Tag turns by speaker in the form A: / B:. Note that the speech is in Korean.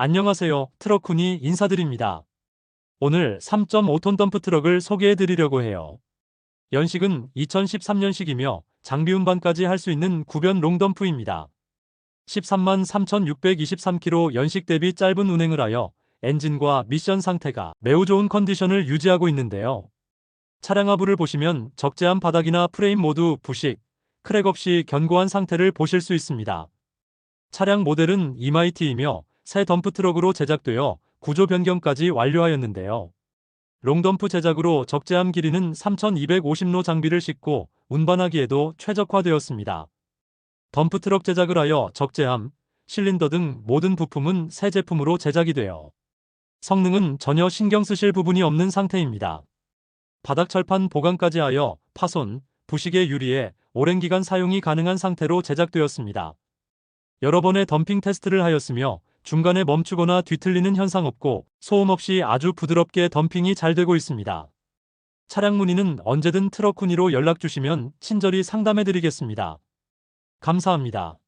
A: 안녕하세요. 트럭훈이 인사드립니다. 오늘 3.5톤 덤프 트럭을 소개해 드리려고 해요. 연식은 2013년식이며 장비 운반까지 할 수 있는 구변 롱덤프입니다. 13만 3,623km 연식 대비 짧은 운행을 하여 엔진과 미션 상태가 매우 좋은 컨디션을 유지하고 있는데요. 차량 하부를 보시면 적재함 바닥이나 프레임 모두 부식, 크랙 없이 견고한 상태를 보실 수 있습니다. 차량 모델은 이마이티이며 새 덤프 트럭으로 제작되어 구조 변경까지 완료하였는데요. 롱덤프 제작으로 적재함 길이는 3,250로 장비를 싣고 운반하기에도 최적화되었습니다. 덤프 트럭 제작을 하여 적재함, 실린더 등 모든 부품은 새 제품으로 제작이 되어 성능은 전혀 신경 쓰실 부분이 없는 상태입니다. 바닥 철판 보강까지 하여 파손, 부식에 유리해 오랜 기간 사용이 가능한 상태로 제작되었습니다. 여러 번의 덤핑 테스트를 하였으며 중간에 멈추거나 뒤틀리는 현상 없고 소음 없이 아주 부드럽게 덤핑이 잘 되고 있습니다. 차량 문의는 언제든 트럭 훈이로 연락 주시면 친절히 상담해 드리겠습니다. 감사합니다.